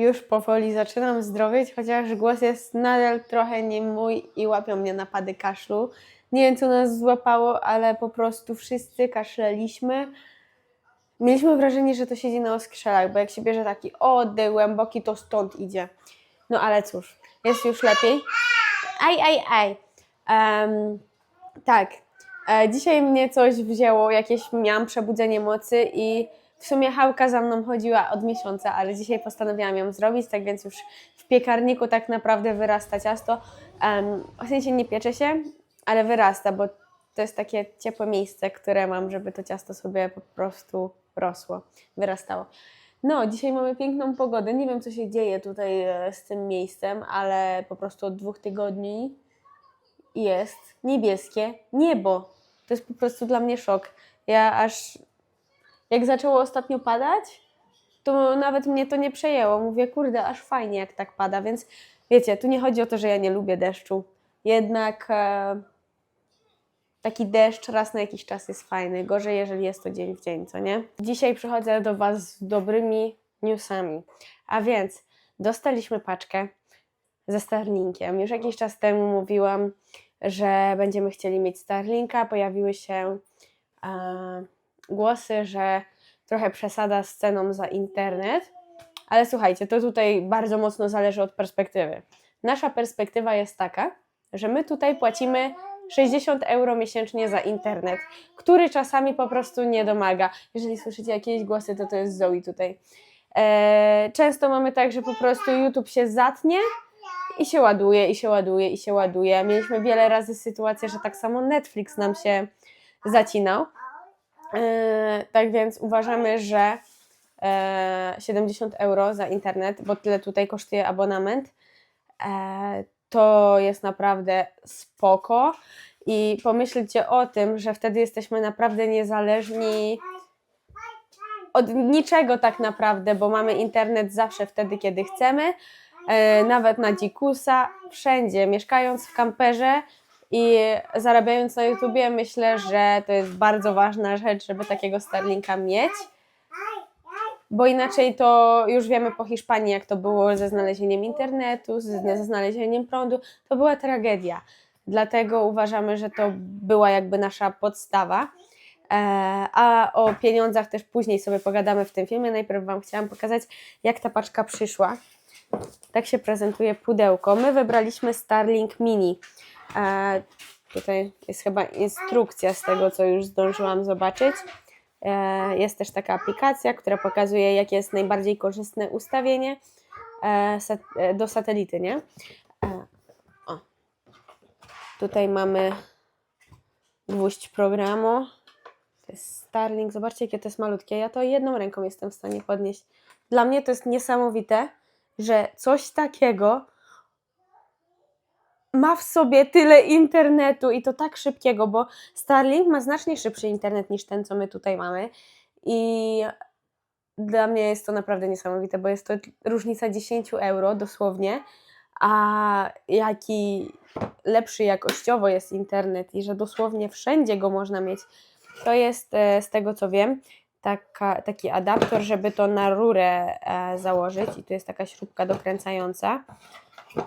już powoli zaczynam zdrowieć, chociaż głos jest nadal trochę nie mój i łapią mnie napady kaszlu. Nie wiem, co nas złapało, ale po prostu wszyscy kaszleliśmy. Mieliśmy wrażenie, że to siedzi na oskrzelach, bo jak się bierze taki oddech głęboki, to stąd idzie. No ale cóż, jest już lepiej. Aj, aj, aj. Em, tak, e, dzisiaj mnie coś wzięło, jakieś miałam przebudzenie mocy i w sumie Hałka za mną chodziła od miesiąca, ale dzisiaj postanowiłam ją zrobić, tak więc już w piekarniku tak naprawdę wyrasta ciasto. Em, w sensie nie piecze się, ale wyrasta, bo to jest takie ciepłe miejsce, które mam, żeby to ciasto sobie po prostu rosło, wyrastało. No, dzisiaj mamy piękną pogodę. Nie wiem, co się dzieje tutaj e, z tym miejscem, ale po prostu od dwóch tygodni jest niebieskie niebo. To jest po prostu dla mnie szok. Ja aż jak zaczęło ostatnio padać, to nawet mnie to nie przejęło. Mówię, kurde, aż fajnie jak tak pada, więc wiecie, tu nie chodzi o to, że ja nie lubię deszczu. Jednak e, taki deszcz raz na jakiś czas jest fajny. Gorzej, jeżeli jest to dzień w dzień, co nie? Dzisiaj przychodzę do Was z dobrymi newsami. A więc dostaliśmy paczkę ze Starlinkiem. Już jakiś czas temu mówiłam, że będziemy chcieli mieć Starlinka. Pojawiły się e, głosy, że trochę przesada z ceną za internet. Ale słuchajcie, to tutaj bardzo mocno zależy od perspektywy. Nasza perspektywa jest taka, że my tutaj płacimy 60 euro miesięcznie za internet, który czasami po prostu nie domaga. Jeżeli słyszycie jakieś głosy, to to jest Zoe tutaj. E, często mamy tak, że po prostu YouTube się zatnie i się ładuje, i się ładuje, i się ładuje. Mieliśmy wiele razy sytuację, że tak samo Netflix nam się zacinał. E, tak więc uważamy, że e, 70 euro za internet, bo tyle tutaj kosztuje abonament, e, to jest naprawdę spoko. I pomyślcie o tym, że wtedy jesteśmy naprawdę niezależni od niczego tak naprawdę, bo mamy internet zawsze wtedy, kiedy chcemy, nawet na dzikusa, wszędzie. Mieszkając w kamperze i zarabiając na YouTubie, myślę, że to jest bardzo ważna rzecz, żeby takiego Starlinka mieć. Bo inaczej to już wiemy po Hiszpanii, jak to było ze znalezieniem internetu, ze, znalezieniem prądu. To była tragedia. Dlatego uważamy, że to była jakby nasza podstawa. E, a o pieniądzach też później sobie pogadamy w tym filmie. Najpierw Wam chciałam pokazać, jak ta paczka przyszła. Tak się prezentuje pudełko. My wybraliśmy Starlink Mini. E, tutaj jest chyba instrukcja z tego, co już zdążyłam zobaczyć. E, Jest też taka aplikacja, która pokazuje, jakie jest najbardziej korzystne ustawienie e, sat- e, do satelity, nie? E, O. Tutaj mamy gwóźdź programu. To jest Starlink. Zobaczcie, jakie to jest malutkie. Ja to jedną ręką jestem w stanie podnieść. Dla mnie to jest niesamowite, że coś takiego ma w sobie tyle internetu i to tak szybkiego, bo Starlink ma znacznie szybszy internet niż ten, co my tutaj mamy. I dla mnie jest to naprawdę niesamowite, bo jest to różnica 10 euro dosłownie, a jaki lepszy jakościowo jest internet i że dosłownie wszędzie go można mieć, to jest e, z tego co wiem taka, taki adapter, żeby to na rurę e, założyć i tu jest taka śrubka dokręcająca,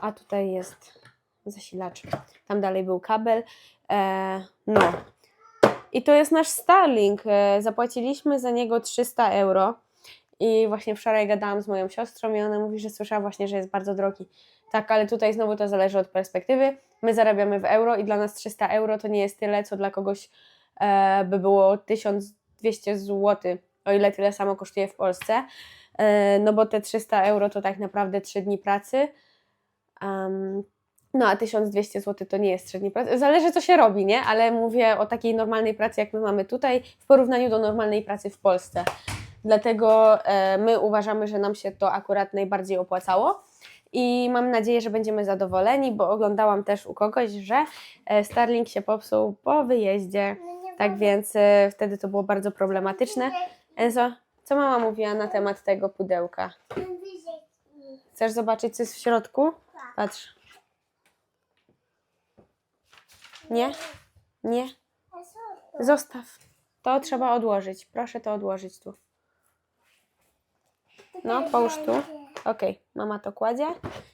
a tutaj jest zasilacz. Tam dalej był kabel. E, no. I to jest nasz Starlink. E, zapłaciliśmy za niego 300 euro. I właśnie wczoraj gadałam z moją siostrą i ona mówi, że słyszała właśnie, że jest bardzo drogi. Tak, ale tutaj znowu to zależy od perspektywy. My zarabiamy w euro i dla nas 300 euro to nie jest tyle, co dla kogoś e, by było 1200 zł, o ile tyle samo kosztuje w Polsce. E, no bo te 300 euro to tak naprawdę 3 dni pracy. Em, no a 1200 zł to nie jest średni pracy. Zależy co się robi, nie? Ale mówię o takiej normalnej pracy, jak my mamy tutaj, w porównaniu do normalnej pracy w Polsce. Dlatego e, my uważamy, że nam się to akurat najbardziej opłacało. I mam nadzieję, że będziemy zadowoleni, bo oglądałam też u kogoś, że e, Starlink się popsuł po wyjeździe. Tak więc e, wtedy to było bardzo problematyczne. Enzo, co mama mówiła na temat tego pudełka? Chcesz zobaczyć, co jest w środku? Patrz. Nie? Nie? Zostaw. To trzeba odłożyć. Proszę to odłożyć tu. No, połóż tu. Okej, mama to kładzie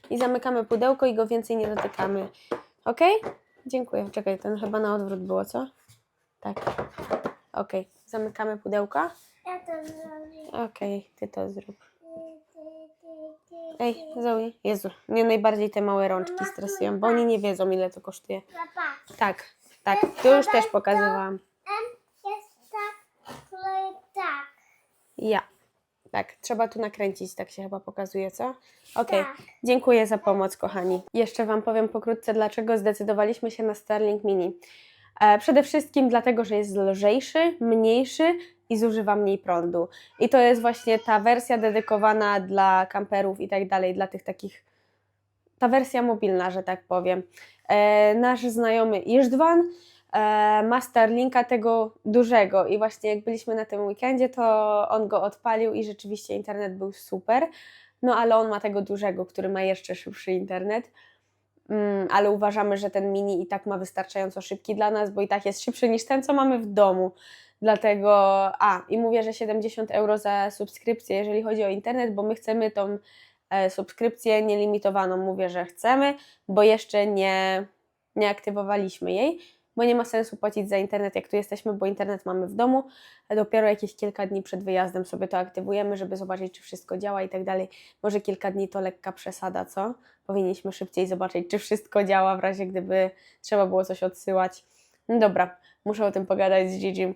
i zamykamy pudełko i go więcej nie dotykamy. Okej? Dziękuję. Czekaj, ten chyba na odwrót było, co? Tak. Okej, zamykamy pudełko. Ja to zrobię. Okej, ty to zrób. Ej. Zoe, Jezu, mnie najbardziej te małe rączki stresują, bo oni nie wiedzą, ile to kosztuje. Tak, tak, to już też pokazywałam. Jest tak, tak. Ja. Tak, trzeba tu nakręcić, tak się chyba pokazuje, co? Okej, Tak. dziękuję za pomoc, kochani. Jeszcze Wam powiem pokrótce, dlaczego zdecydowaliśmy się na Starlink Mini. E, przede wszystkim dlatego, że jest lżejszy, mniejszy i zużywa mniej prądu. I to jest właśnie ta wersja dedykowana dla kamperów i tak dalej, dla tych takich, ta wersja mobilna, że tak powiem. E, nasz znajomy Iżdwan e, ma Starlinka tego dużego i właśnie jak byliśmy na tym weekendzie, to on go odpalił i rzeczywiście internet był super. No ale on ma tego dużego, który ma jeszcze szybszy internet. Mm, ale uważamy, że ten mini i tak ma wystarczająco szybki dla nas, bo i tak jest szybszy niż ten, co mamy w domu. Dlatego, a i mówię, że 70 euro za subskrypcję, jeżeli chodzi o internet, bo my chcemy tą e, subskrypcję nielimitowaną. Mówię, że chcemy, bo jeszcze nie, nie aktywowaliśmy jej, bo nie ma sensu płacić za internet, jak tu jesteśmy, bo internet mamy w domu. Dopiero jakieś kilka dni przed wyjazdem sobie to aktywujemy, żeby zobaczyć, czy wszystko działa i tak dalej. Może kilka dni to lekka przesada, co? Powinniśmy szybciej zobaczyć, czy wszystko działa, w razie gdyby trzeba było coś odsyłać. No dobra, muszę o tym pogadać z Gigim,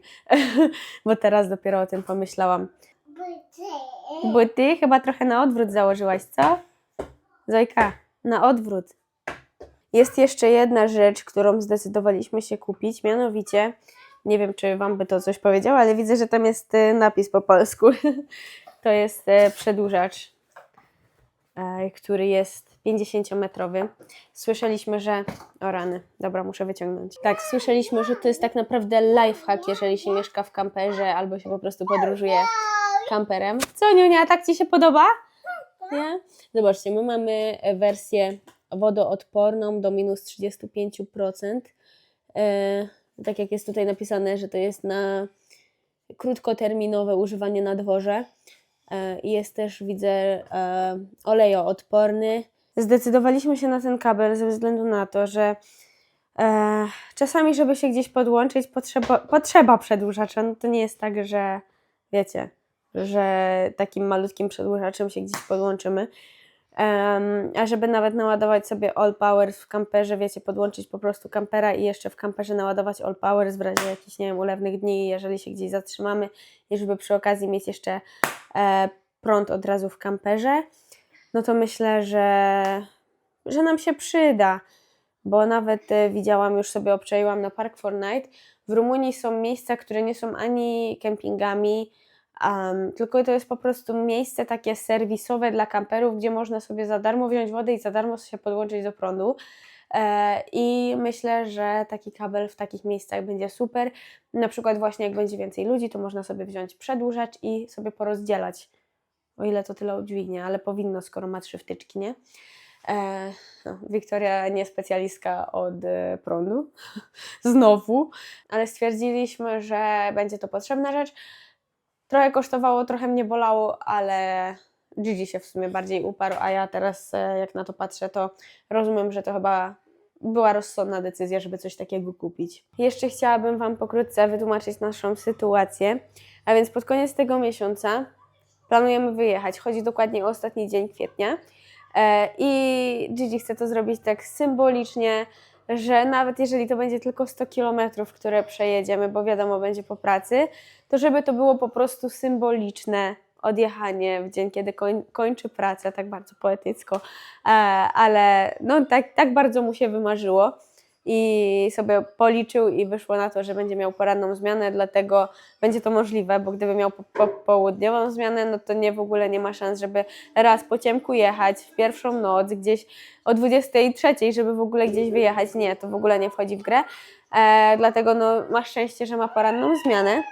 bo teraz dopiero o tym pomyślałam. Buty. Bo ty chyba trochę na odwrót założyłaś, co? Zojka, na odwrót. Jest jeszcze jedna rzecz, którą zdecydowaliśmy się kupić, mianowicie, nie wiem czy Wam by to coś powiedziało, ale widzę, że tam jest e, napis po polsku. To jest e, przedłużacz, e, który jest 50-metrowy. Słyszeliśmy, że. O rany, dobra, muszę wyciągnąć. Tak, słyszeliśmy, że to jest tak naprawdę lifehack, jeżeli się mieszka w kamperze albo się po prostu podróżuje kamperem. Co, Niunia, tak Ci się podoba? Nie? Zobaczcie, my mamy wersję wodoodporną do minus 35%. E, tak jak jest tutaj napisane, że to jest na krótkoterminowe używanie na dworze. E, jest też, widzę, e, olejoodporny. Zdecydowaliśmy się na ten kabel ze względu na to, że e, czasami, żeby się gdzieś podłączyć, potrzeba, potrzeba przedłużacza. No to nie jest tak, że wiecie, że takim malutkim przedłużaczem się gdzieś podłączymy. Em, a żeby nawet naładować sobie All Powers w kamperze, wiecie, podłączyć po prostu kampera i jeszcze w kamperze naładować All Powers w razie jakichś, nie wiem, ulewnych dni, jeżeli się gdzieś zatrzymamy i żeby przy okazji mieć jeszcze e, prąd od razu w kamperze, no to myślę, że, że nam się przyda, bo nawet e, widziałam, już sobie obczaiłam na Park for Night, w Rumunii są miejsca, które nie są ani kempingami, Um, tylko to jest po prostu miejsce takie serwisowe dla kamperów, gdzie można sobie za darmo wziąć wodę i za darmo się podłączyć do prądu. E, I myślę, że taki kabel w takich miejscach będzie super. Na przykład właśnie jak będzie więcej ludzi, to można sobie wziąć przedłużacz i sobie porozdzielać. O ile to tyle udźwignie, ale powinno, skoro ma trzy wtyczki, nie? E, no, Wiktoria nie specjalistka od e, prądu, znowu, ale stwierdziliśmy, że będzie to potrzebna rzecz. Trochę kosztowało, trochę mnie bolało, ale Gigi się w sumie bardziej uparł, a ja teraz e, jak na to patrzę, to rozumiem, że to chyba była rozsądna decyzja, żeby coś takiego kupić. Jeszcze chciałabym Wam pokrótce wytłumaczyć naszą sytuację, a więc pod koniec tego miesiąca planujemy wyjechać. Chodzi dokładnie o ostatni dzień kwietnia. E, i Gigi chce to zrobić tak symbolicznie, że nawet jeżeli to będzie tylko 100 km, które przejedziemy, bo wiadomo, będzie po pracy, to żeby to było po prostu symboliczne odjechanie w dzień, kiedy koń, kończy pracę, tak bardzo poetycko, e, ale no tak, tak bardzo mu się wymarzyło i sobie policzył i wyszło na to, że będzie miał poranną zmianę, dlatego będzie to możliwe, bo gdyby miał po, po, południową zmianę, no to nie w ogóle nie ma szans, żeby raz po ciemku jechać w pierwszą noc gdzieś o 23, żeby w ogóle gdzieś wyjechać. Nie, to w ogóle nie wchodzi w grę. E, dlatego no, ma szczęście, że ma poranną zmianę.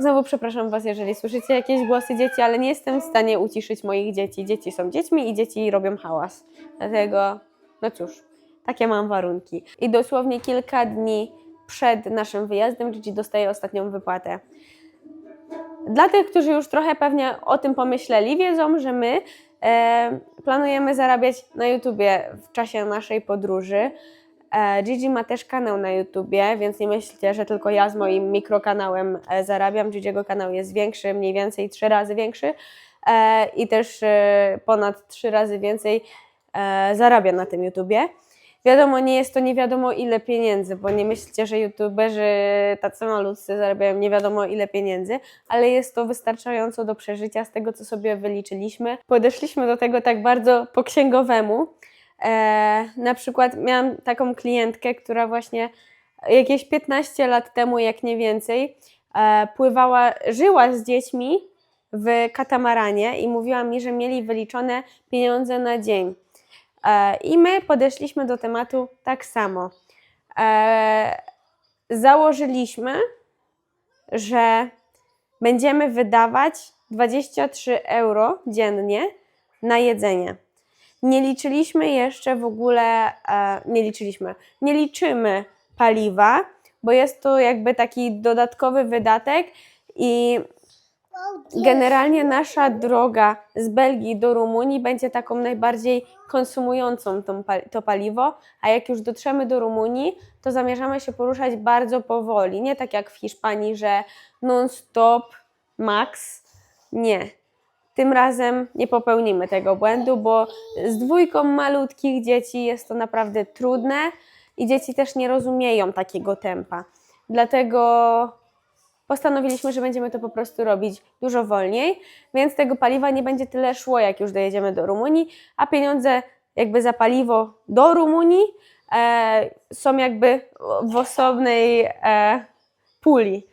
Znowu przepraszam Was, jeżeli słyszycie jakieś głosy dzieci, ale nie jestem w stanie uciszyć moich dzieci. Dzieci są dziećmi i dzieci robią hałas. Dlatego, no cóż, takie mam warunki. I dosłownie kilka dni przed naszym wyjazdem Gigi dostaje ostatnią wypłatę. Dla tych, którzy już trochę pewnie o tym pomyśleli, wiedzą, że my E, planujemy zarabiać na YouTubie w czasie naszej podróży. E, Gigi ma też kanał na YouTubie, więc nie myślcie, że tylko ja z moim mikrokanałem e, zarabiam. Gigiego kanał jest większy, mniej więcej trzy razy większy e, i też e, ponad trzy razy więcej e, zarabia na tym YouTubie. Wiadomo, nie jest to nie wiadomo ile pieniędzy, bo nie myślcie, że youtuberzy tacy malutcy zarabiają nie wiadomo ile pieniędzy, ale jest to wystarczająco do przeżycia z tego, co sobie wyliczyliśmy. Podeszliśmy do tego tak bardzo po księgowemu. E, na przykład miałam taką klientkę, która właśnie jakieś 15 lat temu, jak nie więcej, e, pływała, żyła z dziećmi w katamaranie i mówiła mi, że mieli wyliczone pieniądze na dzień. E, I my podeszliśmy do tematu tak samo. E, założyliśmy, że będziemy wydawać 23 euro dziennie na jedzenie. Nie liczyliśmy jeszcze w ogóle, e, nie liczyliśmy, nie liczymy paliwa, bo jest to jakby taki dodatkowy wydatek i Generalnie nasza droga z Belgii do Rumunii będzie taką najbardziej konsumującą to paliwo, a jak już dotrzemy do Rumunii, to zamierzamy się poruszać bardzo powoli. Nie tak jak w Hiszpanii, że non-stop, max. Nie. Tym razem nie popełnimy tego błędu, bo z dwójką malutkich dzieci jest to naprawdę trudne i dzieci też nie rozumieją takiego tempa. Dlatego postanowiliśmy, że będziemy to po prostu robić dużo wolniej, więc tego paliwa nie będzie tyle szło, jak już dojedziemy do Rumunii, a pieniądze jakby za paliwo do Rumunii e, są jakby w osobnej e, puli,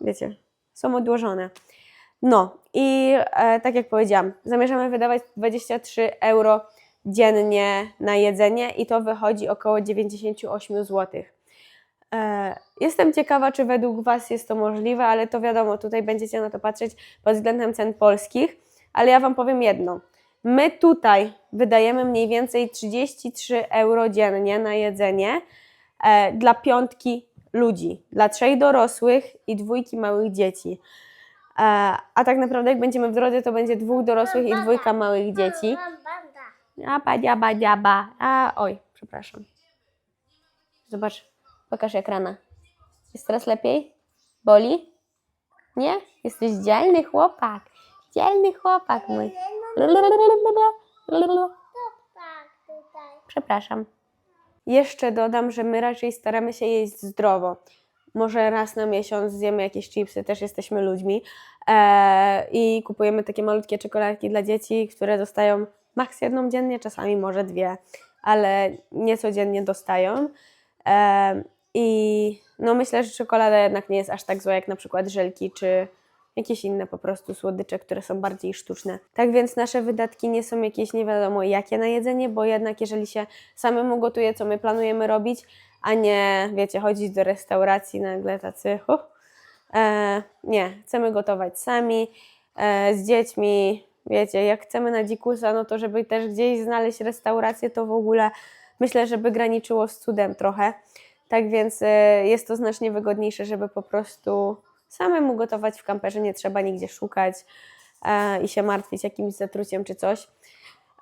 wiecie, są odłożone. No i e, tak jak powiedziałam, zamierzamy wydawać 23 euro dziennie na jedzenie i to wychodzi około 98 złotych. E, Jestem ciekawa, czy według Was jest to możliwe, ale to wiadomo, tutaj będziecie na to patrzeć pod względem cen polskich, ale ja Wam powiem jedno. My tutaj wydajemy mniej więcej 33 euro dziennie na jedzenie e, dla piątki ludzi, dla trzech dorosłych i dwójki małych dzieci. E, a tak naprawdę, jak będziemy w drodze, to będzie dwóch dorosłych i dwójka małych dzieci. Banda. Aba, diaba, diaba. A, oj, przepraszam. Zobacz, pokaż ekrana. Jest teraz lepiej? Boli? Nie? Jesteś dzielny chłopak. Dzielny chłopak mój. Przepraszam. Jeszcze dodam, że my raczej staramy się jeść zdrowo. Może raz na miesiąc zjemy jakieś chipsy, też jesteśmy ludźmi. Eee, I kupujemy takie malutkie czekoladki dla dzieci, które dostają maks jedną dziennie, czasami może dwie, ale nie codziennie dostają. Eee, I no myślę, że czekolada jednak nie jest aż tak zła jak na przykład żelki czy jakieś inne po prostu słodycze, które są bardziej sztuczne. Tak więc nasze wydatki nie są jakieś nie wiadomo jakie na jedzenie, bo jednak jeżeli się samemu gotuje, co my planujemy robić, a nie, wiecie, chodzić do restauracji nagle tacy, huh, e, nie, chcemy gotować sami, e, z dziećmi, wiecie, jak chcemy na dzikusa, no to żeby też gdzieś znaleźć restaurację, to w ogóle myślę, żeby graniczyło z cudem trochę. Tak więc e, jest to znacznie wygodniejsze, żeby po prostu samemu gotować w kamperze, nie trzeba nigdzie szukać e, i się martwić jakimś zatruciem czy coś.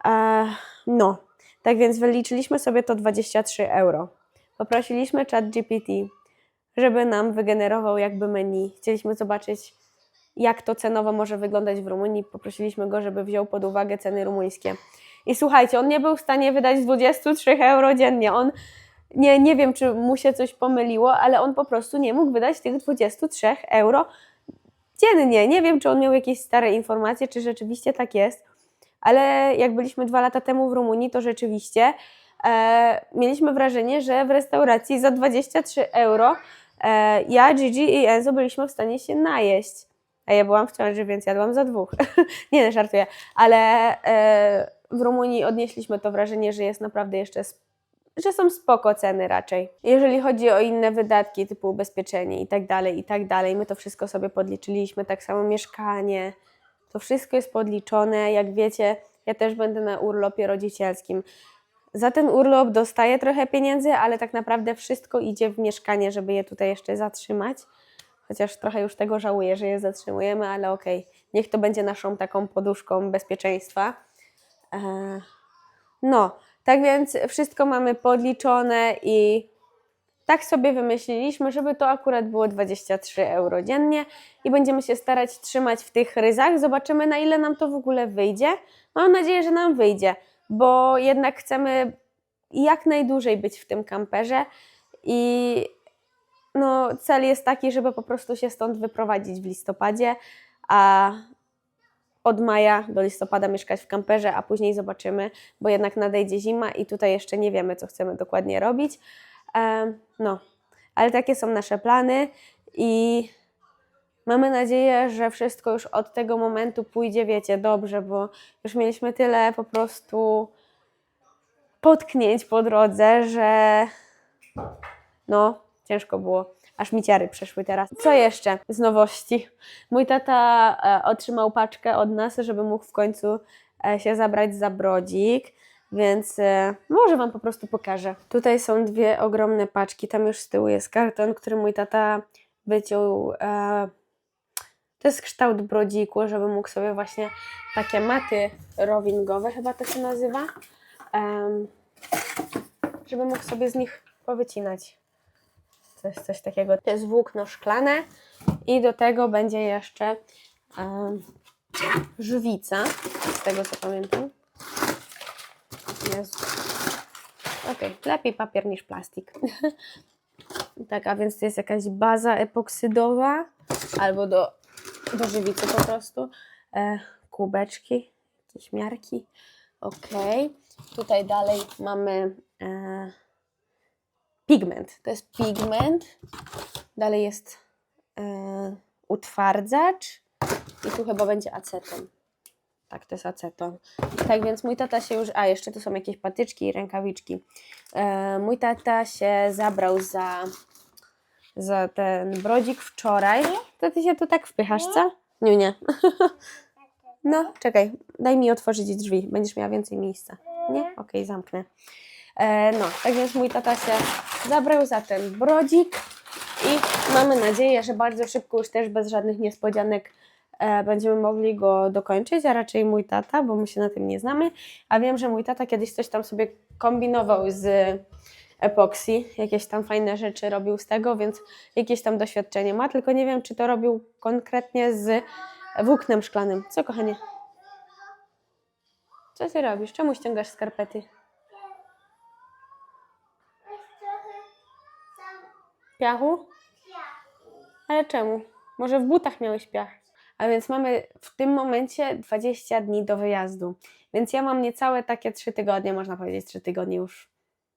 E, no, tak więc wyliczyliśmy sobie to 23 euro. Poprosiliśmy chat GPT, żeby nam wygenerował jakby menu. Chcieliśmy zobaczyć, jak to cenowo może wyglądać w Rumunii. Poprosiliśmy go, żeby wziął pod uwagę ceny rumuńskie. I słuchajcie, on nie był w stanie wydać 23 euro dziennie. On nie, nie wiem, czy mu się coś pomyliło, ale on po prostu nie mógł wydać tych 23 euro dziennie. Nie wiem, czy on miał jakieś stare informacje, czy rzeczywiście tak jest, ale jak byliśmy dwa lata temu w Rumunii, to rzeczywiście e, mieliśmy wrażenie, że w restauracji za 23 euro e, ja, Gigi i Enzo byliśmy w stanie się najeść. A ja byłam w ciąży, więc jadłam za dwóch. nie, nie, żartuję. Ale e, w Rumunii odnieśliśmy to wrażenie, że jest naprawdę jeszcze sp- że są spoko ceny raczej. Jeżeli chodzi o inne wydatki typu ubezpieczenie i tak dalej, i tak dalej, my to wszystko sobie podliczyliśmy, tak samo mieszkanie, to wszystko jest podliczone. Jak wiecie, ja też będę na urlopie rodzicielskim. Za ten urlop dostaję trochę pieniędzy, ale tak naprawdę wszystko idzie w mieszkanie, żeby je tutaj jeszcze zatrzymać. Chociaż trochę już tego żałuję, że je zatrzymujemy, ale okej, niech to będzie naszą taką poduszką bezpieczeństwa. E, no, tak więc wszystko mamy podliczone i tak sobie wymyśliliśmy, żeby to akurat było 23 euro dziennie i będziemy się starać trzymać w tych ryzach. Zobaczymy, na ile nam to w ogóle wyjdzie. Mam nadzieję, że nam wyjdzie, bo jednak chcemy jak najdłużej być w tym kamperze i no, cel jest taki, żeby po prostu się stąd wyprowadzić w listopadzie, a od maja do listopada mieszkać w kamperze, a później zobaczymy, bo jednak nadejdzie zima i tutaj jeszcze nie wiemy, co chcemy dokładnie robić. No, ale takie są nasze plany i mamy nadzieję, że wszystko już od tego momentu pójdzie, wiecie, dobrze, bo już mieliśmy tyle po prostu potknięć po drodze, że no, ciężko było. Aż mi ciary przeszły teraz. Co jeszcze z nowości? Mój tata e, otrzymał paczkę od nas, żeby mógł w końcu e, się zabrać za brodzik, więc e, może Wam po prostu pokażę. Tutaj są dwie ogromne paczki. Tam już z tyłu jest karton, który mój tata wyciął. To jest kształt brodziku, żeby mógł sobie właśnie takie maty rowingowe, chyba to się nazywa, żeby mógł sobie z nich powycinać coś, coś takiego. To jest włókno szklane i do tego będzie jeszcze em, żwica, z tego co pamiętam. Jezu. Okej, lepiej papier niż plastik. tak, a więc to jest jakaś baza epoksydowa albo do, do żywicy po prostu. E, kubeczki, jakieś miarki. Okej. Tutaj dalej mamy e, pigment. To jest pigment. Dalej jest e, utwardzacz. I tu chyba będzie aceton. Tak, to jest aceton. Tak więc mój tata się już. A, jeszcze tu są jakieś patyczki i rękawiczki. E, mój tata się zabrał za, za ten brodzik wczoraj. To ty się tu tak wpychasz, co? Nie, nie. No, czekaj, daj mi otworzyć drzwi. Będziesz miała więcej miejsca. Nie? Okej, zamknę. E, no, tak więc mój tata się zabrał za ten brodzik i mamy nadzieję, że bardzo szybko, już też bez żadnych niespodzianek, e, będziemy mogli go dokończyć, a raczej mój tata, bo my się na tym nie znamy, a wiem, że mój tata kiedyś coś tam sobie kombinował z epoksji, jakieś tam fajne rzeczy robił z tego, więc jakieś tam doświadczenie ma, tylko nie wiem, czy to robił konkretnie z włóknem szklanym. Co, kochanie? Co ty robisz? Czemu ściągasz skarpety? Jest trochę tam Piachu? piach. Ale czemu? Może w butach miałeś piach? A więc mamy w tym momencie 20 dni do wyjazdu. Więc ja mam niecałe takie 3 tygodnie, można powiedzieć 3 tygodnie już,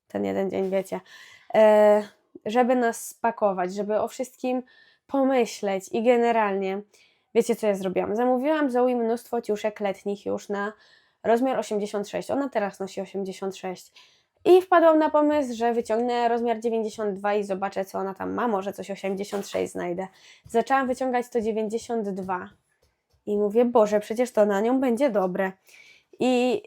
ten jeden dzień, wiecie, e, żeby nas spakować, żeby o wszystkim pomyśleć i generalnie, wiecie co ja zrobiłam? Zamówiłam Zoe mnóstwo ciuszek letnich już na rozmiar 86. Ona teraz nosi 86. I wpadłam na pomysł, że wyciągnę rozmiar 92 i zobaczę, co ona tam ma. Może coś 86 znajdę. Zaczęłam wyciągać to 92. I mówię, Boże, przecież to na nią będzie dobre. I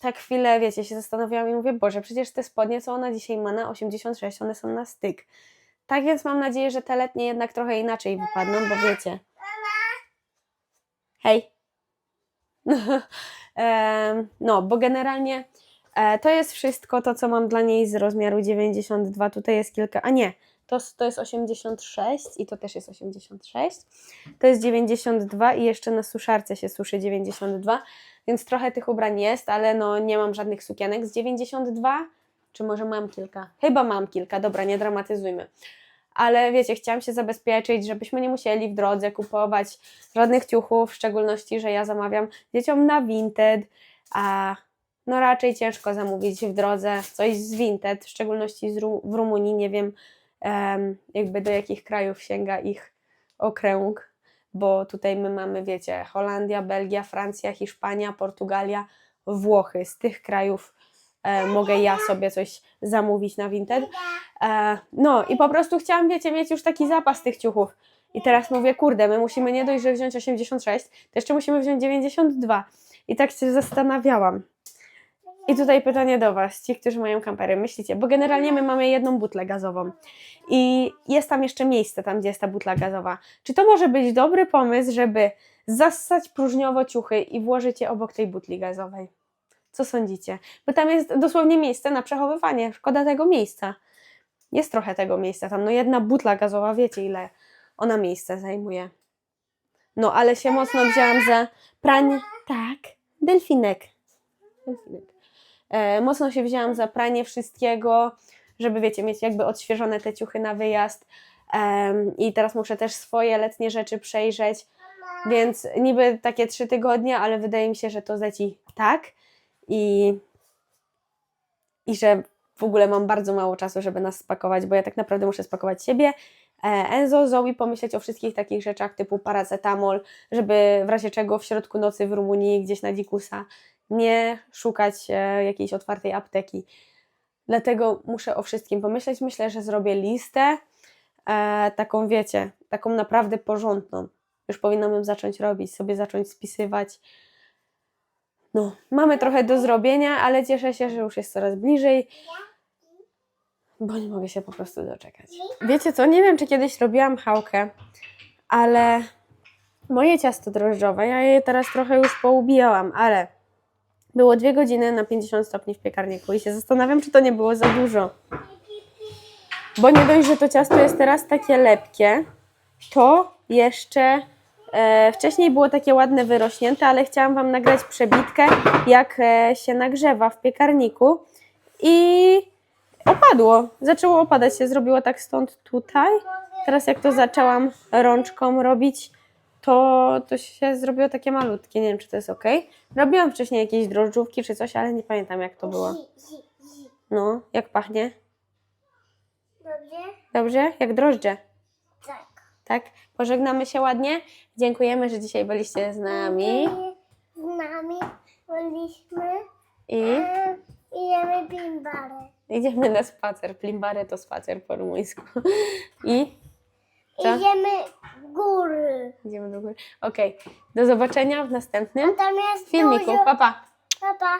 tak chwilę, wiecie, się zastanawiałam i mówię, Boże, przecież te spodnie, co ona dzisiaj ma na 86, one są na styk. Tak więc mam nadzieję, że te letnie jednak trochę inaczej wypadną, bo wiecie. Hej. No, bo generalnie to jest wszystko to, co mam dla niej z rozmiaru 92. Tutaj jest kilka, a nie, to, to jest 86 i to też jest 86. To jest 92 i jeszcze na suszarce się suszy 92, więc trochę tych ubrań jest, ale no nie mam żadnych sukienek z 92. Czy może mam kilka? Chyba mam kilka, dobra, nie dramatyzujmy. Ale wiecie, chciałam się zabezpieczyć, żebyśmy nie musieli w drodze kupować żadnych ciuchów, w szczególności, że ja zamawiam dzieciom na Vinted, a no raczej ciężko zamówić w drodze coś z Vinted, w szczególności z Ru- w Rumunii, nie wiem em, jakby do jakich krajów sięga ich okręg, bo tutaj my mamy, wiecie, Holandia, Belgia, Francja, Hiszpania, Portugalia, Włochy. Z tych krajów e, mogę ja sobie coś zamówić na Vinted. E, no i po prostu chciałam, wiecie, mieć już taki zapas tych ciuchów. I teraz mówię, kurde, my musimy nie dość, że wziąć 86, to jeszcze musimy wziąć 92. I tak się zastanawiałam. I tutaj pytanie do Was, ci, którzy mają kampery, myślicie, bo generalnie my mamy jedną butlę gazową i jest tam jeszcze miejsce, tam gdzie jest ta butla gazowa. Czy to może być dobry pomysł, żeby zassać próżniowo ciuchy i włożyć je obok tej butli gazowej? Co sądzicie? Bo tam jest dosłownie miejsce na przechowywanie. Szkoda tego miejsca. Jest trochę tego miejsca tam. No jedna butla gazowa, wiecie ile ona miejsce zajmuje. No ale się mocno wzięłam za pranie. Tak, delfinek. delfinek. E, mocno się wzięłam za pranie wszystkiego, żeby wiecie, mieć jakby odświeżone te ciuchy na wyjazd. I teraz muszę też swoje letnie rzeczy przejrzeć. Więc niby takie trzy tygodnie, ale wydaje mi się, że to zleci tak i, i że w ogóle mam bardzo mało czasu, żeby nas spakować, bo ja tak naprawdę muszę spakować siebie, e, Enzo, Zoe, pomyśleć o wszystkich takich rzeczach typu paracetamol, żeby w razie czego w środku nocy w Rumunii, gdzieś na dzikusa, nie szukać e, jakiejś otwartej apteki. Dlatego muszę o wszystkim pomyśleć. Myślę, że zrobię listę, e, taką wiecie, taką naprawdę porządną. Już powinnam ją zacząć robić, sobie zacząć spisywać. No, mamy trochę do zrobienia, ale cieszę się, że już jest coraz bliżej, bo nie mogę się po prostu doczekać. Wiecie co, nie wiem, czy kiedyś robiłam chałkę, ale moje ciasto drożdżowe, ja je teraz trochę już poubijałam, ale było dwie godziny na 50 stopni w piekarniku i się zastanawiam, czy to nie było za dużo. Bo nie dość, że to ciasto jest teraz takie lepkie, to jeszcze e, wcześniej było takie ładne wyrośnięte, ale chciałam Wam nagrać przebitkę, jak e, się nagrzewa w piekarniku i opadło. Zaczęło opadać się, zrobiło tak stąd tutaj. Teraz jak to zaczęłam rączką robić, to, to się zrobiło takie malutkie. Nie wiem, czy to jest ok. Robiłam wcześniej jakieś drożdżówki czy coś, ale nie pamiętam jak to było. No, jak pachnie? Dobrze? Dobrze? Jak drożdże. Tak. Tak? Pożegnamy się ładnie. Dziękujemy, że dzisiaj byliście z nami. Z nami byliśmy I i jemy bimbary. idziemy na spacer. Plimbare to spacer po rumuńsku. I Co? Idziemy w góry. idziemy do góry. Okej, do zobaczenia w następnym Tam jest filmiku. dużo... Pa, pa. Pa, pa.